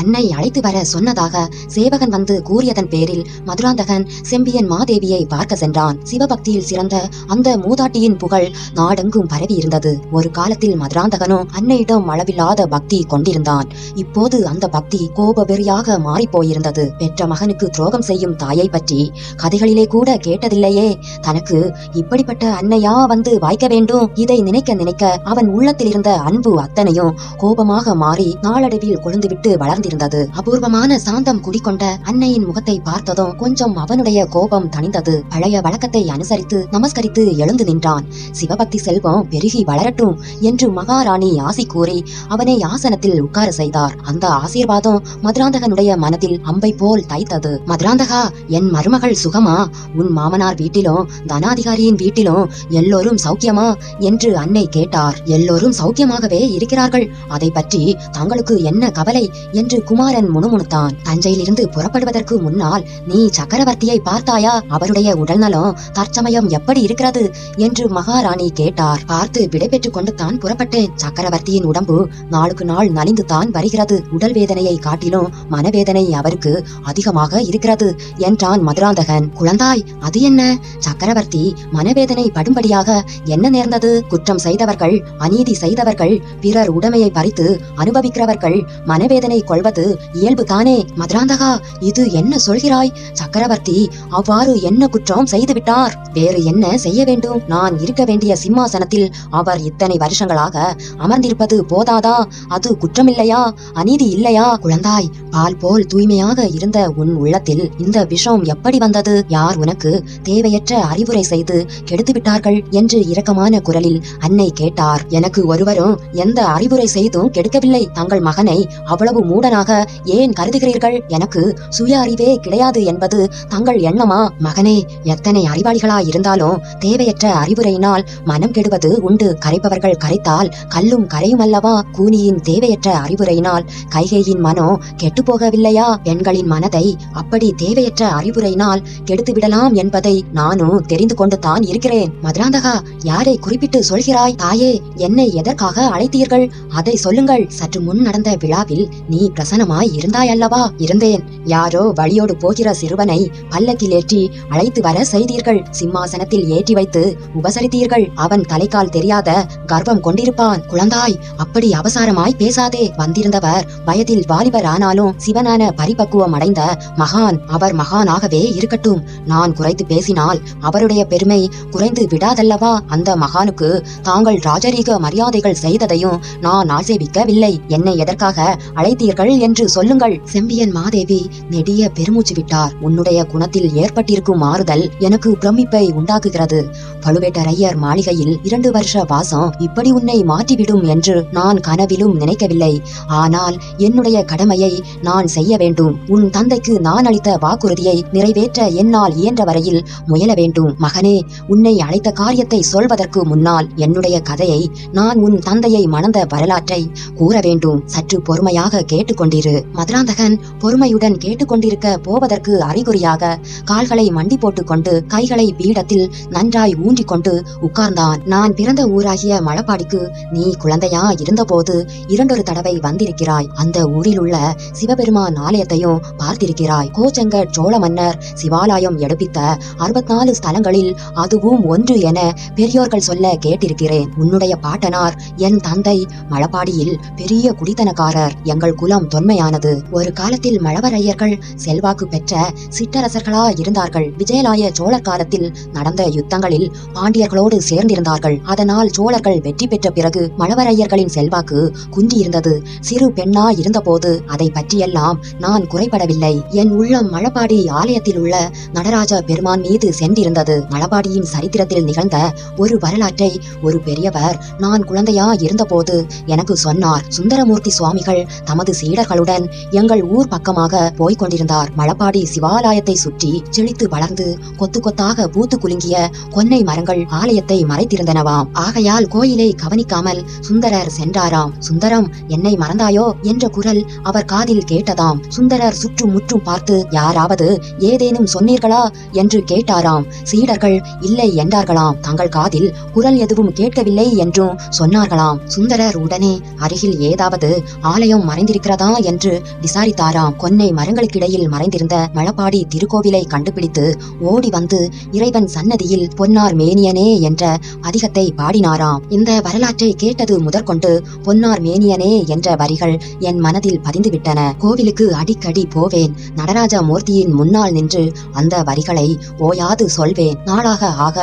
அன்னை அழைத்து வர சொன்னதாக சேவகன் வந்து கூறியதன் பேரில் மதுராந்தகன் செம்பியன் மாதேவியை பார்க்க சென்றான். சிவபக்தியில் சிறந்த அந்த மூதாட்டியின் புகழ் நாடெங்கும் பரவி இருந்தது ஒரு காலத்தில் மதுராந்தகனும் அன்னையிடம் அளவில்லாத பக்தி கொண்டிருந்தான். இப்போது அந்த பக்தி கோபவெறியாக மாறிப்போயிருந்தது. பெற்ற மகனுக்கு துரோகம் செய்யும் தாயை பற்றி கதைகளிலே கூட கேட்டதில்லையே. தனக்கு இப்படிப்பட்ட அன்னையா வந்து வாய்க்க வேண்டும்? இதை நினைக்க நினைக்க அவன் உள்ளத்தில் இருந்த அன்பு அத்தனையும் கோபமாக மாறி நாளடைவில் கொழுந்துவிட்டு வளர்ந்திருந்தது அபூர்வமான சாந்தம் குடிக்கொண்ட அன்னையின் முகத்தை பார்த்ததும் கொஞ்சம் அவனுடைய கோபம் தணிந்தது. பழைய வழக்கத்தை அனுசரித்து நமஸ்கரித்து எழுந்து நின்றான். சிவபக்தி செல்வம் பெருகி வளரட்டும் என்று மகாராணி ஆசி கூறி அவனை ஆசனத்தில் உட்கார செய்தார். அந்த ஆசீர்வாதம் மதுராந்தகனுடைய மனதில் அம்பை போல் தைத்தது. மதுராந்தகா என் மருமகள் சுகமா? உன் மாமனார் வீட்டிலும் தனாதிகாரியின் வீட்டிலும் எல்லோரும் சௌக்கியமா? என்று அன்னை கேட்டார். எல்லோரும் சௌக்கியமாகவே இருக்கிறார்கள். அதை பற்றி தங்களுக்கு என்ன கவலை? என்று குமாரன் முணுமுணுத்தான். தஞ்சையிலிருந்து புறப்படுவதற்கு முன்னால் நீ சக்கரவர்த்தியை பார்த்தாயா? அவருடைய உடல்நலம் தற்சமயம் எப்படி இருக்கிறது? என்று மகாராணி கேட்டார். பார்த்து விடைபெற்றுக் கொண்டு தான் புறப்பட்டேன். சக்கரவர்த்தியின் உடம்பு நாளுக்கு நாள் நலிந்து தான் வருகிறது. உடல் வேதனையை காட்டிலும் மனவேதனை அவருக்கு அதிகமாக இருக்கிறது என்றான் மதுராந்தகன். குழந்தாய் அது என்ன? சக்கரவர்த்தி மனவேதனை படும்படியாக என்ன நேர்ந்தது? குற்றம் செய்தவர்கள் அநீதி செய்தவர்கள் பிறர் உடமையை பறித்து அனுபவிக்கிறவர்கள் மனவேதனை கொள்வது இயல்பு தானே மதுராந்தகா? இது என்ன சொல்கிறாய்? சக்கரவர்த்தி அவ்வாறு என்ன குற்றம் செய்துவிட்டார்? வேறு என்ன செய்ய வேண்டும்? நான் இருக்க வேண்டிய சிம்மாசனத்தில் அவர் இத்தனை வருஷங்களாக அமர்ந்திருப்பது போதாதா? அது குற்றமில்லையா? அநீதி இல்லையா? குழந்தாய் பால் போல் தூய்மையாக இருந்த உன் உள்ளத்தில் இந்த விஷம் எப்படி வந்தது? யார் உனக்கு தேவையற்ற அறிவுரை செய்து கெடுத்து விட்டார்கள் என்று இரக்கமான குரலில் அன்னை கேட்டார். எனக்கு ஒருவரும் எந்த அறிவுரை செய்தும் கெடுக்கவில்லை. தங்கள் மகனை அவ்வளவு மூடன மூடனாக ஏன் கருதுகிறீர்கள்? எனக்கு சுய அறிவே கிடையாது என்பது தங்கள் எண்ணமா? மகனே எத்தனை அறிவாளிகளா இருந்தாலும் தேவையற்ற அறிவுரையினால் மனம் கெடுவது உண்டு. கரைப்பவர்கள் கரைத்தால் கல்லும் கரையும் அல்லவா கூனியின் தேவையற்ற அறிவுரையினால் கைகையின் மனம் கெட்டு போகவில்லையா பெண்களின் மனதை அப்படி தேவையற்ற அறிவுரையினால் கெடுத்து விடலாம் என்பதை நானும் தெரிந்து கொண்டு தான் இருக்கிறேன். மதுராந்தகா யாரை குறிப்பிட்டு சொல்கிறாய்? தாயே என்னை எதற்காக அழைத்தீர்கள்? அதை சொல்லுங்கள். சற்று முன் நடந்த விழாவில் நீ பிரசனமாய் இருந்தாய் அல்லவா இருந்தேன். யாரோ வழியோடு போகிற சிறுவனை பல்லக்கில் ஏற்றி அழைத்து வர செய்தீர்கள். சிம்மாசனத்தில் ஏற்றி வைத்து உபசரித்தீர்கள். அவன் தலைக்கால் தெரியாத கர்வம் கொண்டிருப்பான். குழந்தாய் அப்படி அவசாரமாய் பேசாதே. வந்திருந்தவர் வயதில் வாலிபர் ஆனாலும் சிவனான பரிபக்குவம் அடைந்த மகான் அவர் மகானாகவே இருக்கட்டும். நான் குறைத்து பேசினால் அவருடைய பெருமை குறைந்து விடாதல்லவா? அந்த மகானுக்கு தாங்கள் ராஜரீக மரியாதைகள் செய்ததையும் நான் ஆட்சேபிக்கவில்லை. என்னை எதற்காக அழைத்தீர்கள்? என்று சொல்லுங்கள். செம்பியன் மாதேவி நெடிய பெருமூச்சு விட்டார். உன்னுடைய குணத்தில் ஏற்பட்டிருக்கும் மாறுதல் எனக்கு பிரமிப்பை உண்டாக்குகிறது. பழுவேட்டரையர் மாளிகையில் இரண்டு வருஷ வாசம் இப்படி உன்னை மாற்றிவிடும் என்று நான் கனவிலும் நினைக்கவில்லை. ஆனால் என்னுடைய கடமையை நான் செய்ய வேண்டும். உன் தந்தைக்கு நான் அளித்த வாக்குறுதியை நிறைவேற்ற என்னால் இயன்ற வரையில் முயல வேண்டும். மகனே உன்னை அழைத்த காரியத்தை சொல்வதற்கு முன்னால் என்னுடைய கதையை நான் உன் தந்தையை மணந்த வரலாற்றை கூற வேண்டும். சற்று பொறுமையாக கேட்டு கேட்டுக்கொண்டிரு மதுராந்தகன் பொறுமையுடன் கேட்டுக்கொண்டிருக்க போவதற்கு அறிகுறியாக கால்களை மண்டி போட்டுக்கொண்டு கைகளை பீடத்தில் நன்றாய் ஊன்றிக் கொண்டு உட்கார்ந்தான். நான் பிறந்த ஊராகிய மழப்பாடிக்கு நீ குழந்தையா இருந்தபோது இரண்டொரு தடவை வந்திருக்கிறாய். அந்த ஊரில் உள்ள சிவபெருமான் ஆலயத்தையும் பார்த்திருக்கிறாய். கோச்சங்க சோழ மன்னர் சிவாலயம் எடுப்பித்த அறுபத்தி நாலு ஸ்தலங்களில் அதுவும் ஒன்று என பெரியோர்கள் சொல்ல கேட்டிருக்கிறேன். உன்னுடைய பாட்டனார் என் தந்தை மழப்பாடியில் பெரிய குடித்தனக்காரர். எங்கள் குலம் தொன்மையானது. ஒரு காலத்தில் மழவரையர்கள் செல்வாக்கு பெற்ற சிற்றரசர்களா இருந்தார்கள். விஜயலாய சோழர் காலத்தில் நடந்த யுத்தங்களில் பாண்டியர்களோடு சேர்ந்திருந்தார்கள். அதனால் சோழர்கள் வெற்றி பெற்ற பிறகு மழவரையர்களின் செல்வாக்கு குந்தியிருந்தது சிறு பெண்ணா இருந்தபோது அதை பற்றியெல்லாம் நான் குறைபடவில்லை. என் உள்ளம் மழபாடி ஆலயத்தில் உள்ள நடராஜ பெருமான் மீது சென்றிருந்தது. மழபாடியின் சரித்திரத்தில் நிகழ்ந்த ஒரு வரலாற்றை ஒரு பெரியவர் நான் குழந்தையா இருந்தபோது எனக்கு சொன்னார். சுந்தரமூர்த்தி சுவாமிகள் தமது சீ சீடர்களுடன் எங்கள் ஊர் பக்கமாக போய்க் கொண்டிருந்தார் மழப்பாடி சிவாலயத்தை சுற்றி செழித்து வளர்ந்து கொத்து கொத்தாக பூத்து குலுங்கிய கொன்னை மரங்கள் ஆலயத்தை மறைத்திருந்தனவாம். ஆகையால் கோயிலை கவனிக்காமல் சுந்தரர் சென்றாராம். சுந்தரம் என்னை மறந்தாயோ? என்ற குரல் அவர் காதில் கேட்டதாம். சுந்தரர் சுற்றும் முற்றும் பார்த்து யாராவது ஏதேனும் சொன்னீர்களா? என்று கேட்டாராம். சீடர்கள் இல்லை என்றார்களாம். தங்கள் காதில் குரல் எதுவும் கேட்கவில்லை என்றும் சொன்னார்களாம். சுந்தரர் உடனே அருகில் ஏதாவது ஆலயம் மறைந்திருக்கிறதா? கிடைத்ததா என்று விசாரித்தாராம். கொன்னை மரங்களுக்கிடையில் மறைந்திருந்த மழப்பாடி திருக்கோவிலை கண்டுபிடித்து ஓடி வந்து இறைவன் சன்னதியில் பொன்னார் மேனியனே என்ற அதிகத்தை பாடினாராம். இந்த வரலாற்றை கேட்டது முதற்கொண்டு பொன்னார் மேனியனே என்ற வரிகள் என் மனதில் பதிந்துவிட்டன. கோவிலுக்கு அடிக்கடி போவேன். நடராஜ மூர்த்தியின் முன்னால் நின்று அந்த வரிகளை ஓயாது சொல்வேன். நாளாக ஆக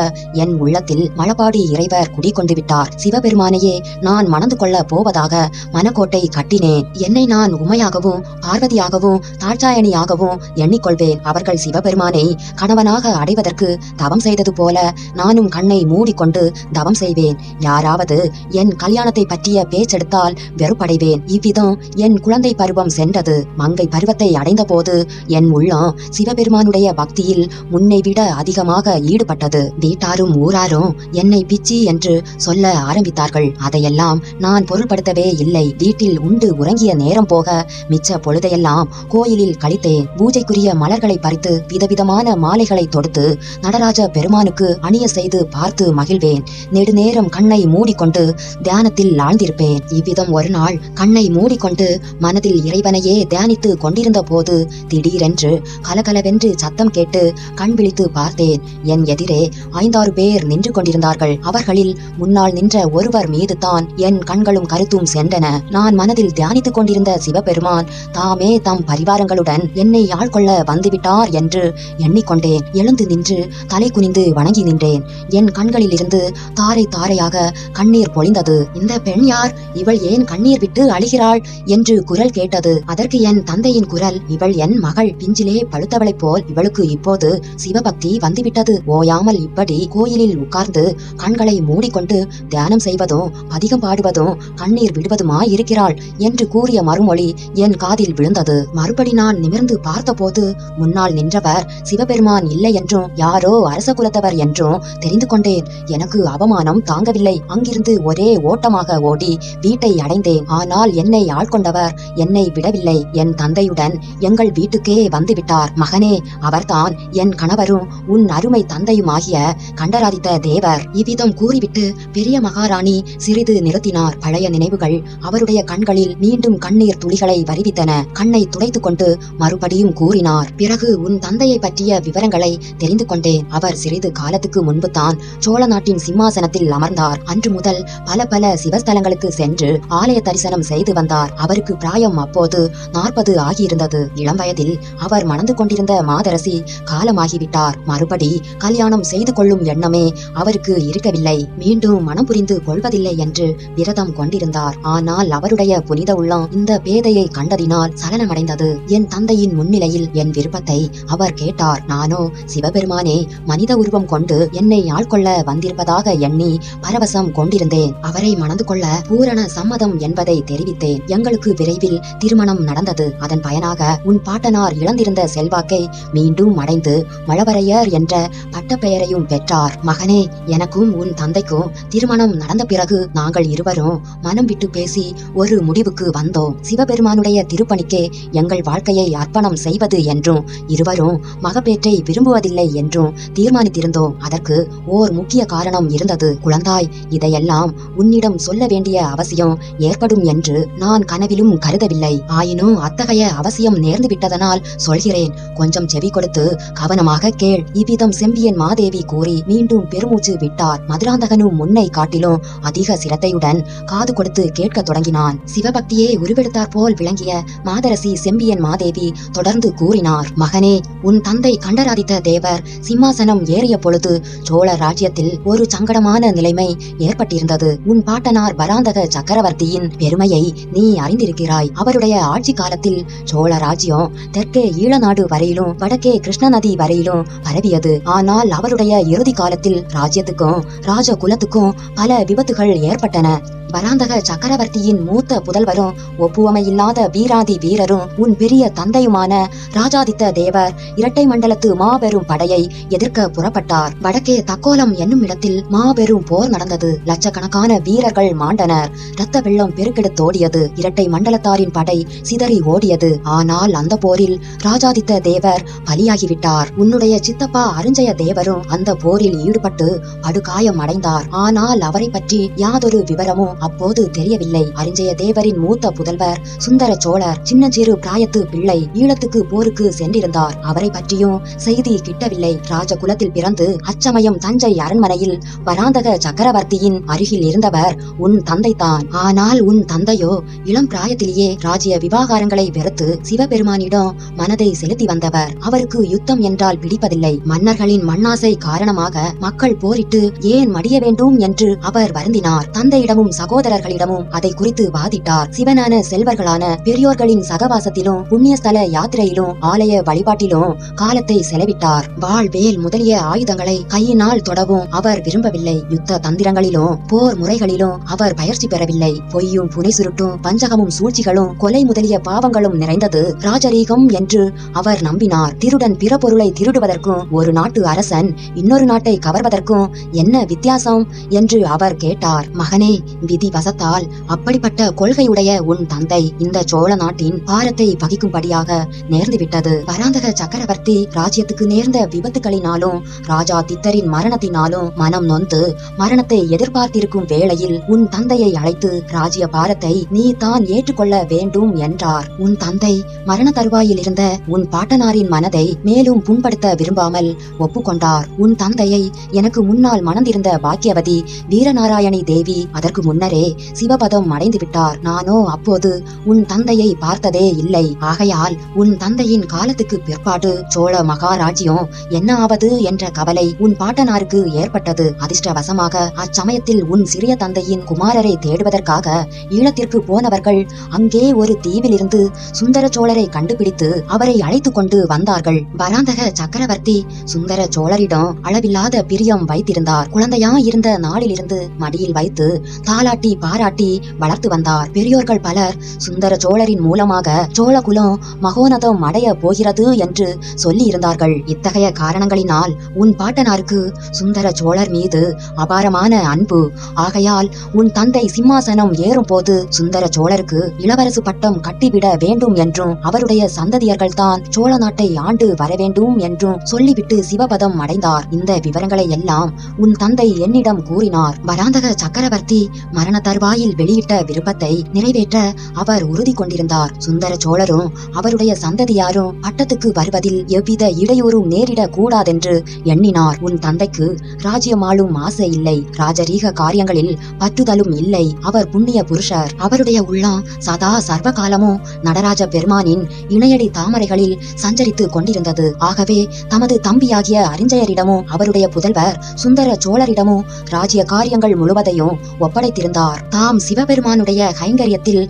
என் உள்ளத்தில் மழபாடி இறைவர் குடிகொண்டு விட்டார் சிவபெருமானையே நான் மணந்து கொள்ள போவதாக மனக்கோட்டை கட்டினேன். என்னை நான் உமையாகவும் பார்வதியாகவும் தாட்சாயணியாகவும் எண்ணிக்கொள்வேன். அவர்கள் சிவபெருமானை கணவனாக அடைவதற்கு தவம் செய்தது போல நானும் கண்ணை மூடிக்கொண்டு தவம் செய்வேன். யாராவது என் கல்யாணத்தை பற்றிய பேச்செடுத்தால் வெறுப்படைவேன். இவ்விதம் என் குழந்தை பருவம் சென்றது. மங்கை பருவத்தை அடைந்தபோது என் உள்ளம் சிவபெருமானுடைய பக்தியில் முன்னை விட அதிகமாக ஈடுபட்டது. வீட்டாரும் ஊராரும் என்னை பிச்சி என்று சொல்ல ஆரம்பித்தார்கள். அதையெல்லாம் நான் பொருட்படுத்தவே இல்லை. வீட்டில் உண்டு உறங்கிய நேரம் போக மிச்ச பொழுதையெல்லாம் கோயிலில் கழித்தேன் பூஜைக்குரிய மலர்களை பறித்து விதவிதமான மாலைகளை தொடுத்து நடராஜ பெருமானுக்கு அணிய செய்து பார்த்து மகிழ்வேன். நெடுநேரம் கண்ணை மூடிக்கொண்டு தியானத்தில் ஆழ்ந்திருப்பேன். இவ்விதம் ஒரு நாள் கண்ணை மூடிக்கொண்டு மனதில் இறைவனையே தியானித்து கொண்டிருந்த போது திடீரென்று கலகலவென்று சத்தம் கேட்டு கண் விழித்து பார்த்தேன். என் எதிரே ஐந்தாறு பேர் நின்று கொண்டிருந்தார்கள். அவர்களில் முன்னால் நின்ற ஒருவர் மீது தான் என் கண்களும் கருத்தும் சென்றன. நான் மனதில் தியானித்துக் கொண்டிருந்த சிவபெருமான் தாமே தம் பரிவாரங்களுடன் என்னை ஆள்கொள்ள வந்துவிட்டார் என்று எண்ணிக்கொண்டேன். எழுந்து நின்று தலை குனிந்து வணங்கி நின்றேன். என் கண்களிலிருந்து தாரை தாரையாக கண்ணீர் பொழிந்தது. இந்த பெண் யார்? இவள் ஏன் கண்ணீர் விட்டு அழுகிறாள் என்று குரல் கேட்டது. அதற்கு என் தந்தையின் குரல் இவள் என் மகள் பிஞ்சிலே பழுத்தவளைப் போல் இவளுக்கு இப்போது சிவபக்தி வந்துவிட்டது. ஓயாமல் இப்படி கோயிலில் உட்கார்ந்து கண்களை மூடிக்கொண்டு தியானம் செய்வதும் பதிகம் பாடுவதும் கண்ணீர் விடுவதுமாய் இருக்கிறாள் என்று கூறிய மறுமொழி என் காதில் விழுந்தது. மறுபடி நான் நிமிர்ந்து பார்த்தபோது முன்னால் நின்றவர் சிவபெருமான் இல்லை என்றும் யாரோ அரச குலத்தவர் என்றும் தெரிந்து கொண்டேன். எனக்கு அவமானம் தாங்கவில்லை. அங்கிருந்து ஒரே ஓட்டமாக ஓடி வீட்டை அடைந்தேன். ஆனால் என்னை ஆட்கொண்டவர் என்னை விடவில்லை. என் தந்தையுடன் எங்கள் வீட்டுக்கே வந்துவிட்டார். மகனே அவர்தான் என் கணவரும் உன் அருமை தந்தையுமாகிய கண்டராதித்த தேவர். இவ்விதம் கூறிவிட்டு பெரிய மகாராணி சிறிது நிறுத்தினார். பழைய நினைவுகள் அவருடைய கண்களில் மீண்டும் கண்ணீர் துளிகளை வருவித்தன. கண்ணை துடைத்துக் கொண்டு மறுபடியும் கூறினார் பிறகு உன் தந்தையை பற்றிய விவரங்களை தெரிந்து கொண்டேன். அவர் சிறிது காலத்துக்கு முன்பு தான் சோழ நாட்டின் சிம்மாசனத்தில் அமர்ந்தார். அன்று முதல் பல பல சிவஸ்தலங்களுக்கு சென்று ஆலய தரிசனம் செய்து வந்தார். அவருக்கு பிராயம் அப்போது நாற்பது ஆகியிருந்தது. இளம் வயதில் அவர் மணந்து கொண்டிருந்த மாதரசி காலமாகிவிட்டார். மறுபடி கல்யாணம் செய்து கொள்ளும் எண்ணமே அவருக்கு இருக்கவில்லை. மீண்டும் மனம் புரிந்து கொள்வதில்லை என்று விரதம் கொண்டிருந்தார். ஆனால் அவருடைய புனித உள்ளம் இந்த பேதையை கண்டதினால் சலனமடைந்தது. என் தந்தையின் முன்னிலையில் என் விருப்பத்தை அவர் கேட்டார். நானோ சிவபெருமானே மனித உருவம் கொண்டு என்னை ஆள்கொள்ள வந்திருப்பதாக எண்ணி பரவசம் கொண்டிருந்தேன். அவரை மணந்து கொள்ள பூரண சம்மதம் என்பதை தெரிவித்தேன். எங்களுக்கு விரைவில் திருமணம் நடந்தது. அதன் பயனாக உன் பாட்டனார் இழந்திருந்த செல்வாக்கை மீண்டும் அடைந்து மழவரையர் என்ற பட்டப்பெயரையும் பெற்றார். மகனே எனக்கும் உன் தந்தைக்கும் திருமணம் நடந்த பிறகு நாங்கள் இருவரும் மனம் விட்டு பேசி ஒரு முடிவுக்கு வந்தோம். சிவ சிவபெருமானுடைய திருப்பணிக்கே எங்கள் வாழ்க்கையை அர்ப்பணம் செய்வது என்றும் இருவரும் மகப்பேற்றை விரும்புவதில்லை என்றும் தீர்மானித்திருந்தோம். அதற்கு ஓர் முக்கிய காரணம் இருந்தது. குழந்தாய் இதையெல்லாம் உன்னிடம் சொல்ல வேண்டிய அவசியம் ஏற்படும் என்று நான் கனவிலும் கருதவில்லை. ஆயினும் அத்தகைய அவசியம் நேர்ந்து விட்டதனால் சொல்கிறேன். கொஞ்சம் செவி கொடுத்து கவனமாக கேள். இவ்விதம் செம்பியன் மாதேவி கூறி மீண்டும் பெருமூச்சு விட்டார். மதுராந்தகனும் முன்னை காட்டிலும் அதிக சிரத்தையுடன் காது கொடுத்து கேட்கத் தொடங்கினான். சிவபக்தியே உருவெடுத்தார் போல் விளங்கிய மாதரசி செம்பியன் மாதேவி தொடர்ந்து கூறினார் மகனே உன் தந்தை கண்டராதித்த தேவர் சிம்மாசனம் ஏறிய பொழுது சோழ ராஜ்யத்தில் ஒரு சங்கடமான நிலைமை ஏற்பட்டிருந்தது. உன் பாட்டனார் பராந்தக சக்கரவர்த்தியின் பெருமையை நீ அறிந்திருக்கிறாய். அவருடைய ஆட்சி காலத்தில் சோழ ராஜ்யம் தெற்கே ஈழநாடு வரையிலும் வடக்கே கிருஷ்ண நதி வரையிலும் பரவியது. ஆனால் அவருடைய இறுதி காலத்தில் ராஜ்யத்துக்கும் ராஜ குலத்துக்கும் பல விபத்துகள் ஏற்பட்டன. பராந்தக சக்கரவர்த்தியின் மூத்த புதல்வரும் ஒப்புவமை இல்லாத வீராதி வீரரும் உன் பெரிய தந்தையுமான ராஜாதித்த தேவர் இரட்டை மண்டலத்து மாபெரும் படையை எதிர்க்க புறப்பட்டார். வடக்கே தக்கோலம் என்னும் இடத்தில் மாபெரும் போர் நடந்தது. லட்சக்கணக்கான வீரர்கள் மாண்டனர். இரத்த வெள்ளம் பெருக்கெடுத்தோடியது இரட்டை மண்டலத்தாரின் படை சிதறி ஓடியது. ஆனால் அந்த போரில் ராஜாதித்த தேவர் பலியாகிவிட்டார். உன்னுடைய சித்தப்பா அருஞ்சய தேவரும் அந்த போரில் ஈடுபட்டு படுகாயம் அடைந்தார். ஆனால் அவரை பற்றி யாதொரு விவரமும் அப்போது தெரியவில்லை. அரிஞ்சய தேவரின் மூத்த புதல்வர் சுந்தர சோழர் சின்னஞ்சிறு பிராயத்து பிள்ளை ஈழத்துக்கு போருக்கு சென்றிருந்தார். அவரை பற்றியும் செய்தி கிட்டவில்லை. ராஜகுலத்தில் பிறந்து அச்சமயம் தஞ்சை அரண்மனையில் பராந்தக சக்கரவர்த்தியின் அருகில் இருந்தவர் உன் தந்தைதான். ஆனால் உன் தந்தையோ இளம் பிராயத்திலேயே ராஜ்ய விவாகாரங்களை வெறுத்து சிவபெருமானிடம் மனதை செலுத்தி வந்தவர். அவருக்கு யுத்தம் என்றால் பிடிப்பதில்லை. மன்னர்களின் மண்ணாசை காரணமாக மக்கள் போரிட்டு ஏன் மடிய வேண்டும் என்று அவர் வருந்தினார். தந்தையிடமும் சகோதரர்களிடமும் அதை குறித்து வாதிட்டார். சிவனான செல்வர்கள் பெரியவர்களான பெரியோர்களின் சகவாசத்திலும் புண்ணியஸ்தல யாத்திரையிலும் ஆலய வழிபாட்டிலும் காலத்தை செலவிட்டார். வாழ் வேல் முதலிய ஆயுதங்களை கையினால் தொடவும் அவர் விரும்பவில்லை. யுத்த தந்திரங்களிலும் போர் முறைகளிலும் அவர் பயிற்சி பெறவில்லை. பொய்யும் புனை சுருட்டும் பஞ்சகமும் சூழ்ச்சிகளும் கொலை முதலிய பாவங்களும் நிறைந்தது ராஜரீகம் என்று அவர் நம்பினார். திருடன் பிற பொருளை திருடுவதற்கும் ஒரு நாட்டு அரசன் இன்னொரு நாட்டை கவர்வதற்கும் என்ன வித்தியாசம் என்று அவர் கேட்டார். மகனே விதி வசத்தால் அப்படிப்பட்ட கொள்கையுடைய உன் தந்தை இந்த சோழ நாட்டின் பாரத்தை பகிக்கும்படியாக நேர்ந்துவிட்டது பராந்தக சக்கரவர்த்தி ராஜ்யத்துக்கு நேர்ந்த விபத்துகளினாலும் ராஜா தித்தரின் மரணத்தினாலும் மனம் நொந்து மரணத்தை எதிர்பார்த்திருக்கும் வேளையில் உன் தந்தையை அழைத்து ராஜ்ய பாரத்தை நீ தான் ஏற்றுக்கொள்ள வேண்டும் என்றார். உன் தந்தை மரண தருவாயில் இருந்த உன் பாட்டனாரின் மனதை மேலும் புண்படுத்த விரும்பாமல் ஒப்புக்கொண்டார். உன் தந்தையை எனக்கு முன்னால் மணந்திருந்த பாக்கியவதி வீரநாராயணி தேவி அதற்கு முன்னரே சிவபதம் அடைந்து விட்டார் நானோ அப்போது உன் தந்தையை பார்த்ததே இல்லை. ஆகையால் உன் தந்தையின் காலத்துக்கு பிற்பாடு சோழ மகாராஜ்யம் என்ன ஆவது என்ற கவலை உன் பாட்டனாருக்கு ஏற்பட்டது. அதிர்ஷ்டவசமாக அச்சமயத்தில் உன் சிறிய தந்தையின் குமாரரை தேடுவதற்காக ஈழத்திற்கு போனவர்கள் அங்கே ஒரு தீவிலிருந்து சுந்தர சோழரை கண்டுபிடித்து அவரை அழைத்து கொண்டு வந்தார்கள். பராந்தக சக்கரவர்த்தி சுந்தர சோழரிடம் அளவில்லாத பிரியம் வைத்திருந்தார். குழந்தையா இருந்த நாளிலிருந்து மடியில் வைத்து தாலாட்டி பாராட்டி வளர்த்து வந்தார். பெரியோர்கள் பலர் சுந்தர சோழரின் மூலமாக சோழகுலம் மகோனதம் அடைய போகிறது என்று சொல்லி இருந்தார்கள் இத்தகைய காரணங்களினால் உன் பாட்டனாருக்கு சுந்தர சோழர் மீது அபாரமான அன்பு. ஆகையால் உன் தந்தை சிம்மாசனம் ஏறும் போது சுந்தர சோழருக்கு இளவரசு பட்டம் கட்டிவிட வேண்டும் என்றும் அவருடைய சந்ததியர்கள் தான் சோழ நாட்டை ஆண்டு வர வேண்டும் என்றும் சொல்லிவிட்டு சிவபதம் அடைந்தார். இந்த விவரங்களை எல்லாம் உன் தந்தை என்னிடம் கூறினார். வராந்தக சக்கரவர்த்தி மரண தருவாயில் வெளியிட்ட விருப்பத்தை நிறைவேற்ற அவர் அவர் உறுதி கொண்டிருந்தார் சுந்தர சோழரும் அவருடைய சந்ததியாரும் பட்டத்துக்கு வருவதில் எவ்வித இடையூறும் நேரிடக் கூடாதென்று எண்ணினார். உன் தந்தைக்கு ராஜ்யமாலும் ஆசை இல்லை. ராஜரீக காரியங்களில் பற்றுதலும் இல்லை. அவர் புண்ணிய புருஷர். அவருடைய உள்ளம் சதா சர்வ காலமும் நடராஜ பெருமானின் இணையடி தாமரைகளில் சஞ்சரித்து கொண்டிருந்தது. ஆகவே தமது தம்பியாகிய அறிஞயரிடமும் அவருடைய புதல்வர் சுந்தர சோழரிடமும் ராஜ்ய காரியங்கள் முழுவதையும் ஒப்படைத்திருந்தார். தாம் சிவபெருமானுடைய கைங்கரியத்தில்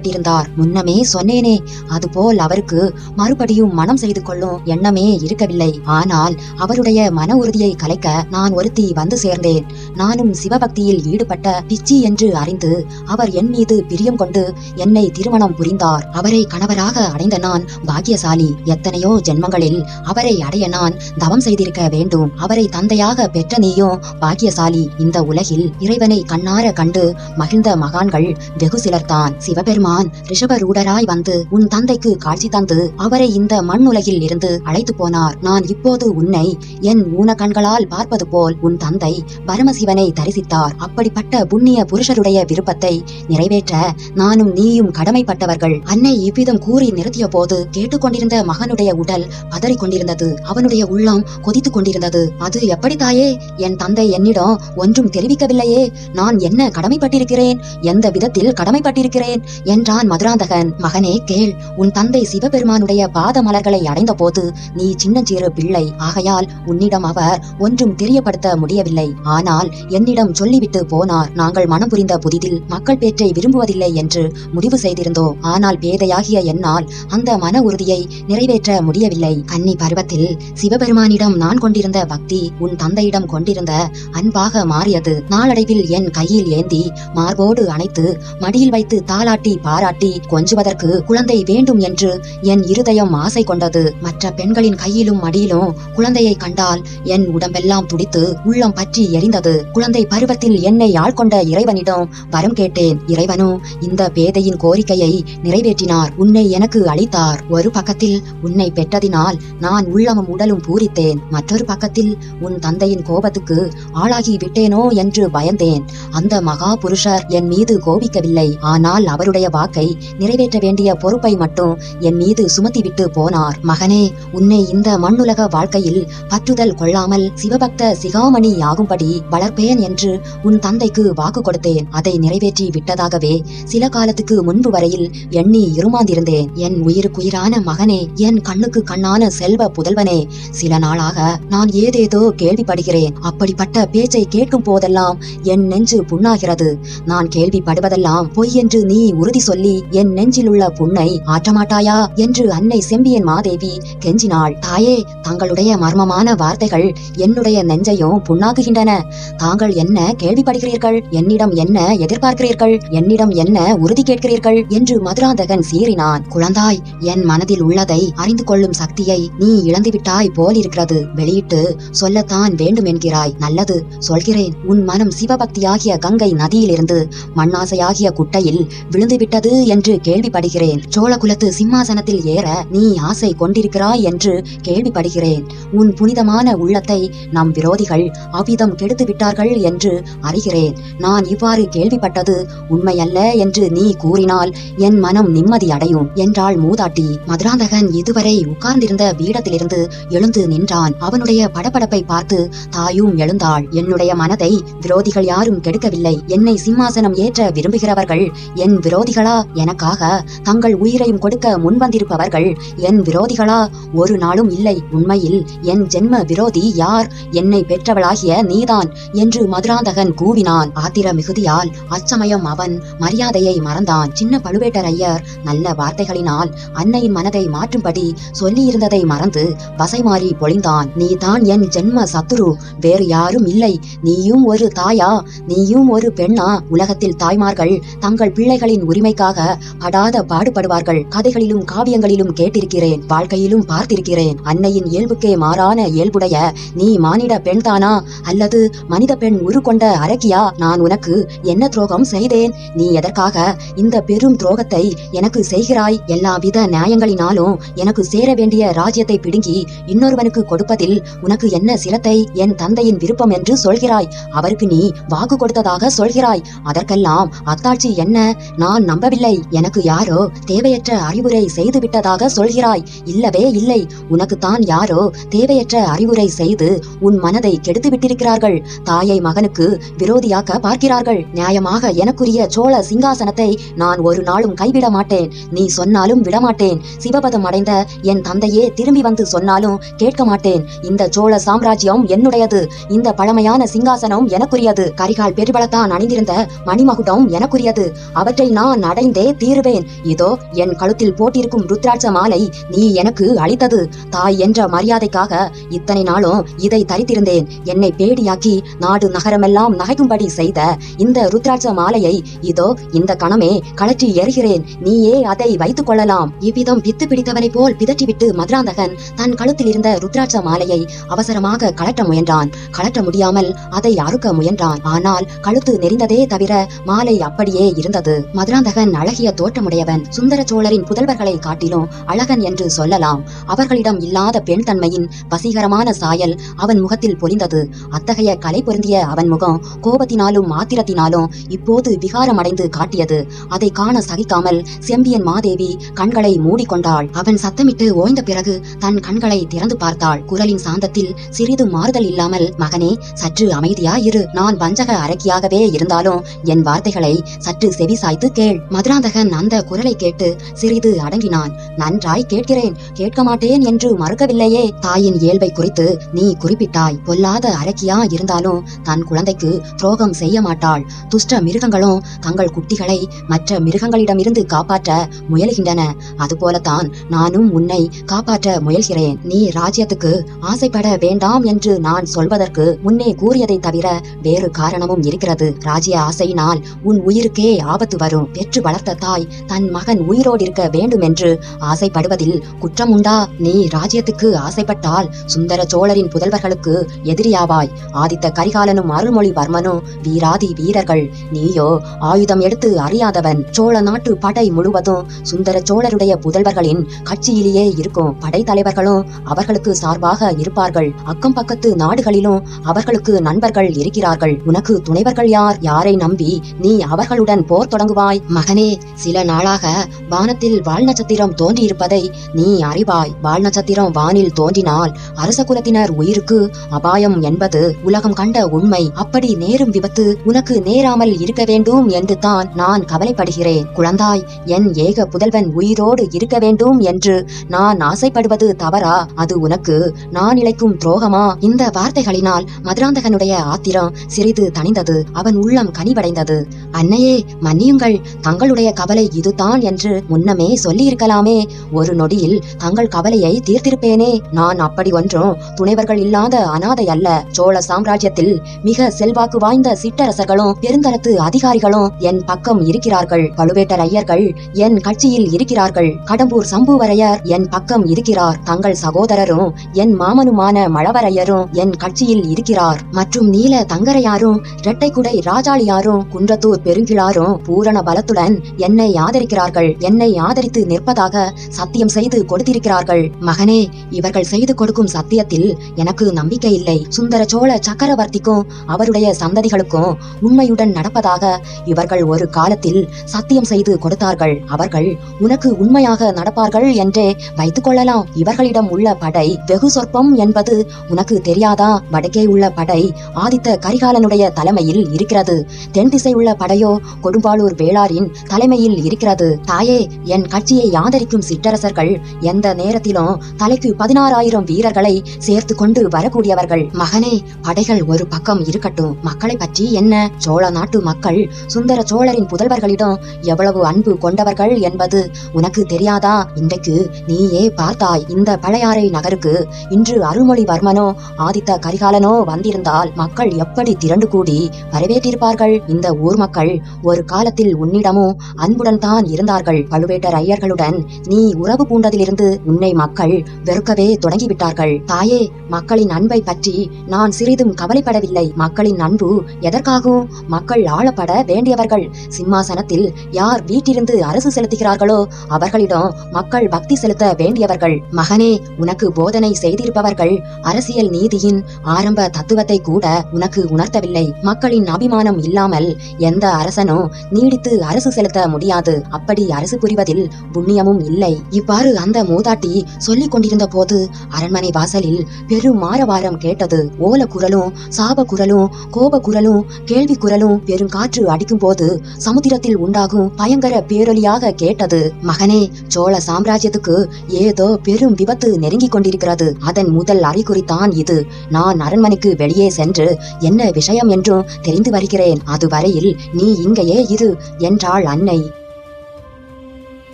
ஈடுபட்டிருந்தார் முன்னமே சொன்னேனே அதுபோல் அவருக்கு மறுபடியும் மனம் செய்து கொள்ளும் எண்ணமே இருக்கவில்லை. ஆனால் அவருடைய மன உறுதியை கலைக்க நான் ஒருத்தி வந்து சேர்ந்தேன். நானும் சிவபக்தியில் ஈடுபட்ட பிச்சி என்று அறிந்து அவர் என் மீது பிரியம் கொண்டு என்னை திருமணம் புரிந்தார். அவரை கணவராக அடைந்த நான் பாக்கியசாலி. எத்தனையோ ஜென்மங்களில் அவரை அடைய நான் தவம் செய்திருக்க வேண்டும். அவரை தந்தையாக பெற்ற நீயும் பாக்கியசாலி. இந்த உலகில் இறைவனை கண்ணார கண்டு மகிழ்ந்த மகான்கள் வெகு சிலர்தான். சிவபெருமான் ரிஷபரூடராய் வந்து உன் தந்தைக்கு காட்சி தந்து அவரை இந்த மண்ணுலகில் இருந்து அழைத்து போனார். நான் இப்போது உன்னை என் ஊன கண்களால் பார்ப்பது போல் உன் தந்தை பரமசிவனை தரிசித்தார். அப்படிப்பட்ட புண்ணிய புருஷருடைய விருப்பத்தை நிறைவேற்ற நானும் நீயும் கடமைப்பட்டவர்கள். அன்னை இவ்விதம் கூறி நிறுத்திய போது கேட்டுக்கொண்டிருந்த மகனுடைய உடல் பதறிக் கொண்டிருந்தது அவனுடைய உள்ளம் கொதித்துக் கொண்டிருந்தது. அது எப்படி தாயே என் தந்தை என்னிடம் ஒன்றும் தெரிவிக்கவில்லையே. நான் என்ன கடமைப்பட்டிருக்கிறேன்? எந்த விதத்தில் கடமைப்பட்டிருக்கிறேன்? என்றான் மதுராந்தகன். மகனே கேள். உன் தந்தை சிவபெருமானுடைய பாத மலர்களை அடைந்த போது நீ சின்னஞ்சிறு பிள்ளை. ஆகையால் உன்னிடம் அவர் ஒன்றும் தெரியப்படுத்த முடியவில்லை. ஆனால் என்னிடம் சொல்லிவிட்டு போனார். நாங்கள் மனம் புரிந்த புதிதில் மக்கள் பேற்றை விரும்புவதில்லை என்று முடிவு செய்திருந்தோம். ஆனால் பேதையாகிய என்னால் அந்த மன உறுதியை நிறைவேற்ற முடியவில்லை. அன்னி பருவத்தில் சிவபெருமானிடம் நான் கொண்டிருந்த பக்தி உன் தந்தையிடம் கொண்டிருந்த அன்பாக மாறியது. நாளடைவில் என் கையில் ஏந்தி மார்போடு அணைத்து மடியில் வைத்து தாளாட்டி பாராட்டி கொஞ்சுவதற்கு குழந்தை வேண்டும் என்று என் இருதயம் ஆசை கொண்டது. மற்ற பெண்களின் கையிலும் மடியிலும் குழந்தையை கண்டால் என் உடம்பெல்லாம் துடித்து உள்ளம் பற்றி எரிந்தது. குழந்தை பருவத்தில் என்னை ஆள்கொண்ட இறைவனிடம் வரம் கேட்டேன். இறைவனும் இந்த பேதையின் கோரிக்கையை நிறைவேற்றினார். உன்னை எனக்கு அளித்தார். ஒரு பக்கத்தில் உன்னை பெற்றதினால் நான் உள்ளமும் உடலும் பூரித்தேன். மற்றொரு பக்கத்தில் உன் தந்தையின் கோபத்துக்கு ஆளாகி விட்டேனோ என்று பயந்தேன். அந்த மகா புருஷர் என் மீது கோபிக்கவில்லை. ஆனால் அவருடைய வாக்கை நிறைவேற்ற வேண்டிய பொறுப்பை மட்டும் என் மீது சுமத்திவிட்டு போனார். மகனே உன்னை இந்த மண்ணுலக வாழ்க்கையில் பற்றுதல் கொள்ளாமல் சிவபக்த சிகாமணி ஆகும்படி வளர்ப்பேன் என்று உன் தந்தைக்கு வாக்கு கொடுத்தேன். அதை நிறைவேற்றி விட்டதாகவே சில காலத்துக்கு முன்பு வரையில் எண்ணி இருமாந்திருந்தேன். என் உயிருக்குயிரான மகனே என் கண்ணுக்கு கண்ணான செல்வ புதல்வனே சில நாளாக நான் ஏதேதோ கேள்விப்படுகிறேன். அப்படிப்பட்ட பேச்சை கேட்கும் போதெல்லாம் என் நெஞ்சு புண்ணாகிறது. நான் கேள்விப்படுவதெல்லாம் பொய் என்று நீ உறுதி சொல்லி என் நெஞ்சிலுள்ள புண்ணை ஆற்றமாட்டாயா? என்று அன்னை செம்பியன் மாதேவி கெஞ்சினாள். தாயே தங்களுடைய மர்மமான வார்த்தைகள் என்னுடைய நெஞ்சையும் புண்ணாக்குகின்றன. தாங்கள் என்ன கேள்விப்படுகிறீர்கள்? என்னிடம் என்ன எதிர்பார்க்கிறீர்கள்? என்னிடம் என்ன உறுதி கேட்கிறீர்கள்? என்று மதுராந்தகன் சீறினான். குழந்தாய் என் மனதில் உள்ளதை அறிந்து கொள்ளும் சக்தியை நீ இழந்துவிட்டாய் போலிருக்கிறது. வெளியிட்டு சொல்லத்தான் வேண்டும் என்கிறாய் நல்லது சொல்கிறேன். உன் மனம் சிவபக்தியாகிய கங்கை நதியிலிருந்து மண்ணாசையாகிய குட்டையில் விழுந்துவிட்டு விட்டது என்று கேள்விப்படுகிறேன். சோழகுலத்து சிம்மாசனத்தில் ஏற நீ ஆசை கொண்டிருக்கிறாய் என்று கேள்விப்படுகிறேன். உன் புனிதமான உள்ளத்தை நம் விரோதிகள் அவ்விதம் கெடுத்து விட்டார்கள் என்று அறிகிறேன். நான் இவ்வாறு கேள்விப்பட்டது உண்மையல்ல என்று நீ கூறினால் என் மனம் நிம்மதி அடையும் என்றாள் மூதாட்டி. மதுராந்தகன் இதுவரை உட்கார்ந்திருந்த பீடத்திலிருந்து எழுந்து நின்றான். அவனுடைய படபடப்பை பார்த்து தாயும் எழுந்தாள். என்னுடைய மனதை விரோதிகள் யாரும் கெடுக்கவில்லை. என்னை சிம்மாசனம் ஏற்ற விரும்புகிறவர்கள் என் விரோதிகள் எனக்காக தங்கள் உயிரையும் கொடுக்க முன்வந்திருப்பவர்கள் என் விரோதிகளா? ஒரு நாளும் இல்லை உண்மையில் என் ஜென்ம விரோதி யார்? என்னை பெற்றவளாகிய நீதான் என்று மதுராந்தகன் கூவினான். ஆத்திர மிகுதியால் அச்சமயம் அவன் மரியாதையை மறந்தான். சின்ன பழுவேட்டரையர் நல்ல வார்த்தைகளினால் அன்னையின் மனதை மாற்றும்படி சொல்லியிருந்ததை மறந்து வசை மாறி பொழிந்தான். நீதான் என் ஜென்ம சத்துரு வேறு யாரும் இல்லை. நீயும் ஒரு தாயா நீயும் ஒரு பெண்ணா? உலகத்தில் தாய்மார்கள் தங்கள் பிள்ளைகளின் உரிமை உரிமைக்காக அடாத பாடுபடுவார்கள். கதைகளிலும் காவியங்களிலும் கேட்டிருக்கிறேன். வாழ்க்கையிலும் பார்த்திருக்கிறேன். அன்னையின் இயல்புக்கே மாறான இயல்புடைய நீ மானிட பெண்தானா? அல்லது மனித பெண் உருக்கொண்ட அரக்கியா? நான் உனக்கு என்ன துரோகம் செய்தேன்? நீ எதற்காக இந்த பெரும் துரோகத்தை எனக்கு செய்கிறாய்? எல்லாவித நியாயங்களினாலும் எனக்கு சேர வேண்டிய ராஜ்யத்தை பிடுங்கி இன்னொருவனுக்கு கொடுப்பதில் உனக்கு என்ன சிரத்தை என் தந்தையின் விருப்பம் என்று சொல்கிறாய். அவருக்கு நீ வாக்கு கொடுத்ததாக சொல்கிறாய். அதற்கெல்லாம் அத்தாட்சி என்ன? நான் நம்பவில்லை. எனக்கு யாரோ தேவையற்ற அறிவுரை செய்து விட்டதாக சொல்கிறாய். இல்லவே இல்லை. உனக்குத்தான் யாரோ தேவையற்ற அறிவுரை செய்து உன் மனதை கெடுத்து விட்டிருக்கிறார்கள் தாயை மகனுக்கு விரோதியாக்க பார்க்கிறார்கள். நியாயமாக எனக்குரிய சோழ சிங்காசனத்தை நான் ஒரு நாளும் கைவிட மாட்டேன். நீ சொன்னாலும் விடமாட்டேன். சிவபதம் அடைந்த என் தந்தையே திரும்பி வந்து சொன்னாலும் கேட்க மாட்டேன். இந்த சோழ சாம்ராஜ்யம் என்னுடையது. இந்த பழமையான சிங்காசனம் எனக்குரியது. கரிகால் பெருபலத்தான் அணிந்திருந்த மணிமகுடம் எனக்குரியது. அவற்றை நான் அடைந்தே தீருவேன். இதோ என் கழுத்தில் போட்டிருக்கும் ருத்ராட்ச மாலை நீ எனக்கு அளித்தது. தாய் என்ற மரியாதைக்காக இத்தனை நாளும் இதை தரித்திருந்தேன். என்னை பேடியாக்கி நாடு நகரமெல்லாம் நகைக்கும்படி செய்த இந்த ருத்ராட்ச மாலையை இதோ இந்த கணமே கழற்றி எறிகிறேன். நீயே அதை வைத்துக் கொள்ளலாம். இவ்விதம் பித்து பிடித்தவனைப் போல் பிதற்றிவிட்டு மதுராந்தகன் தன் கழுத்தில் இருந்த ருத்ராட்ச மாலையை அவசரமாக கழற்ற முயன்றான். கழற்ற முடியாமல் அதை அறுக்க முயன்றான். ஆனால் கழுத்து நெறிந்ததே தவிர மாலை அப்படியே இருந்தது. மதுராந்தகன் அழகிய தோற்றமுடையவன் சுந்தர சோழரின் புதல்வர்களை காட்டிலும் அழகன் என்று சொல்லலாம். அவர்களிடம் இல்லாத பெண் தன்மையின் வசீகரமான சாயல் அவன் முகத்தில் பொலிந்தது. அத்தகைய கலை பொருந்திய அவன் முகம் கோபத்தினாலும் ஆத்திரத்தினாலும் இப்போது விகாரமடைந்து காட்டியது. அதை காண சகிக்காமல் செம்பியன் மாதேவி கண்களை மூடிக்கொண்டாள். அவன் சத்தமிட்டு ஓய்ந்த பிறகு தன் கண்களை திறந்து பார்த்தாள். குரலின் சாந்தத்தில் சிறிது மாறுதல் இல்லாமல் மகனே சற்று அமைதியா இரு நான் வஞ்சக அரக்கியாகவே இருந்தாலும் என் வார்த்தைகளை சற்று செவி சாய்த்து கேள். மதுராந்தகன் அந்த குரலை கேட்டு சிறிது அடங்கினான். நன்றாய் கேட்கிறேன் கேட்க மாட்டேன் என்று மறுக்கவில்லையே. தாயின் இயல்பை குறித்து நீ குறிப்பிட்டாய். பொல்லாத அரக்கியா இருந்தாலும் தன் குழந்தைக்கு துரோகம் செய்ய மாட்டாள். துஷ்ட மிருகங்களும் தங்கள் குட்டிகளை மற்ற மிருகங்களிடமிருந்து காப்பாற்ற முயல்கின்றன. அதுபோலத்தான் நானும் உன்னை காப்பாற்ற முயல்கிறேன். நீ ராஜ்யத்துக்கு ஆசைப்பட வேண்டாம் என்று நான் சொல்வதற்கு முன்னே கூறியதை தவிர வேறு காரணமும் இருக்கிறது. ராஜ்ய ஆசையினால் உன் உயிருக்கே ஆபத்து வரும். பெற்று வளர்த்த தாய் தன் மகன் உயிரோடு இருக்க வேண்டும் என்று ஆசைப்படுவதில் குற்றம் உண்டா நீ ராஜ்யத்துக்கு ஆசைப்பட்டால் சுந்தர சோழரின் புதல்வர்களுக்கு எதிரியாவாய். ஆதித்த கரிகாலனும் அருள்மொழிவர்மனும் வீராதி வீரர்கள். நீயோ ஆயுதம் எடுத்து அறியாதவன். சோழ நாட்டு படை முழுவதும் சுந்தர சோழருடைய புதல்வர்களின் கட்சியிலேயே இருக்கும். படைத்தலைவர்களும் அவர்களுக்கு சார்பாக இருப்பார்கள். அக்கம் பக்கத்து நாடுகளிலும் அவர்களுக்கு நண்பர்கள் இருக்கிறார்கள். உனக்கு துணைவர்கள் யார்? யாரை நம்பி நீ அவர்களுடன் போர் தொடங்குவாய்? மகனே சில நாளாக வானத்தில் வால் நட்சத்திரம் தோன்றியிருப்பதை நீ அறிவாய். வால் நட்சத்திரம் வானில் தோன்றினால் அரச குலத்தினர் உயிருக்கு அபாயம் என்பது உலகம் கண்ட உண்மை. அப்படி நேரும் விபத்து உனக்கு நேராமல் இருக்க வேண்டும் என்று தான் நான் கவலைப்படுகிறேன். குழந்தாய் என் ஏக புதல்வன் உயிரோடு இருக்க வேண்டும் என்று நான் ஆசைப்படுவது தவறா? அது உனக்கு நான் இழைக்கும் துரோகமா? இந்த வார்த்தைகளினால் மதுராந்தகனுடைய ஆத்திரம் சிறிது தணிந்தது. அவன் உள்ளம் கனிவடைந்தது. அன்னையே மன்னியுங்கள் தங்களுடைய கவலை இதுதான் என்று முன்னமே சொல்லியிருக்கலாமே. ஒரு நொடியில் தங்கள் கவலையை தீர்த்திருப்பேனே. நான் அப்படி ஒன்றும் துணைவர்கள் இல்லாத அனாதை அல்ல. சோழ சாம்ராஜ்யத்தில் மிக செல்வாக்கு வாய்ந்த சிற்றரசர்களும் பெருந்தரத்து அதிகாரிகளும் என் பக்கம் இருக்கிறார்கள். பழுவேட்டர் ஐயர்கள் என் கட்சியில் இருக்கிறார்கள். கடம்பூர் சம்புவரையர் என் பக்கம் இருக்கிறார். தங்கள் சகோதரரும் என் மாமனுமான மழவரையரும் என் கட்சியில் இருக்கிறார். மற்றும் நீல தங்கரையாரும் இரட்டைக்குடை ராஜாளியாரும் குன்றத்தூர் பெருங்கிழாரும் பூரண பலத்துடன் என்னை ஆதரிக்கிறார்கள் என்னை ஆதரித்து நிற்பதாக சத்தியம் செய்து கொடுத்திருக்கிறார்கள். மகனே இவர்கள் செய்து கொடுக்கும் சத்தியத்தில் எனக்கு நம்பிக்கை இல்லை. சுந்தர சோழ சக்கரவர்த்திக்கும் அவருடைய சந்ததிகளுக்கும் உண்மையுடன் நடப்பதாக இவர்கள் ஒரு காலத்தில் சத்தியம் செய்து கொடுத்தார்கள். அவர்கள் உனக்கு உண்மையாக நடப்பார்கள் என்றே வைத்துக் கொள்ளலாம். இவர்களிடம் உள்ள படை வெகு சொற்பம் என்பது உனக்கு தெரியாதா? வடக்கே உள்ள படை ஆதித்த கரிகாலனுடைய தலைமையில் இருக்கிறது. தென் திசை உள்ள படையோ கொடும்பாளூர் வேளாரின் தலைமையில் இருக்கிறது. தாயே என் கட்சியை ஆதரிக்கும் சிற்றரசர்கள் எந்த நேரத்திலும் தலைக்கு பதினாறாயிரம் வீரர்களை சேர்த்து கொண்டு வரக்கூடியவர்கள். மகனே படைகள் ஒரு பக்கம் இருக்கட்டும். மக்களை பற்றி என்ன? சோழ நாட்டு மக்கள் சுந்தர சோழரின் புதல்வர்களிடம் எவ்வளவு அன்பு கொண்டவர்கள் என்பது உனக்கு தெரியாதா? இன்றைக்கு நீயே பார்த்தாய். இந்த பழையாறை நகருக்கு இன்று அருள்மொழிவர்மனோ ஆதித்த கரிகாலனோ வந்திருந்தால் மக்கள் எப்படி திரண்டு கூடி வரவேற்றிருப்பார்கள்? இந்த ஊர் மக்கள் ஒரு காலத்தில் உன்னிடமும் அன்புடன் தான் இருந்தார்கள் பழுவேட்டரையர்களுடன் நீ உறவு பூண்டதிலிருந்து உன்னை மக்கள் வெறுக்கவே தொடங்கிவிட்டார்கள். தாயே மக்களின் அன்பை பற்றி நான் சிறிதும் கவலைப்படவில்லை. மக்களின் அன்பு எதற்காகும் மக்கள் ஆளப்பட வேண்டியவர்கள். சிம்மாசனத்தில் யார் வீட்டிலிருந்து அரசு செலுத்துகிறார்களோ அவர்களிடம் மக்கள் பக்தி செலுத்த வேண்டியவர்கள். மகனே உனக்கு போதனை செய்திருப்பவர்கள் அரசியல் நீதியின் ஆரம்ப தத்துவத்தை கூட உனக்கு உணர்த்தவில்லை. மக்களின் அபிமானம் இல்லாமல் எந்த அரசனும் நீடித்து அரசு செலுத்த முடியாது. அப்படி அரசு புரிவதில் புண்ணியமும் இல்லை. இவ்வாறு அந்த மூதாட்டி சொல்லிக் கொண்டிருந்த போது அரண்மனை வாசலில் பெரும் மாரவாரம் கேட்டது. ஓல குரலும் சாப குரலும் கோப குரலும் கேள்வி குரலும் பெரும் காற்று அடிக்கும் போது சமுத்திரத்தில் உண்டாகும் பயங்கர பேரொலியாக கேட்டது. மகனே சோழ சாம்ராஜ்யத்துக்கு ஏதோ பெரும் விபத்து நெருங்கிக் கொண்டிருக்கிறது. அதன் முதல் அறிகுறிதான் இது. நான் அரண்மனைக்கு வெளியே சென்று என்ன விஷயம் என்றும் தெரிந்து வருகிறேன். அதுவரையில் நீ இங்கேயே இரு என்றாள் அன்னை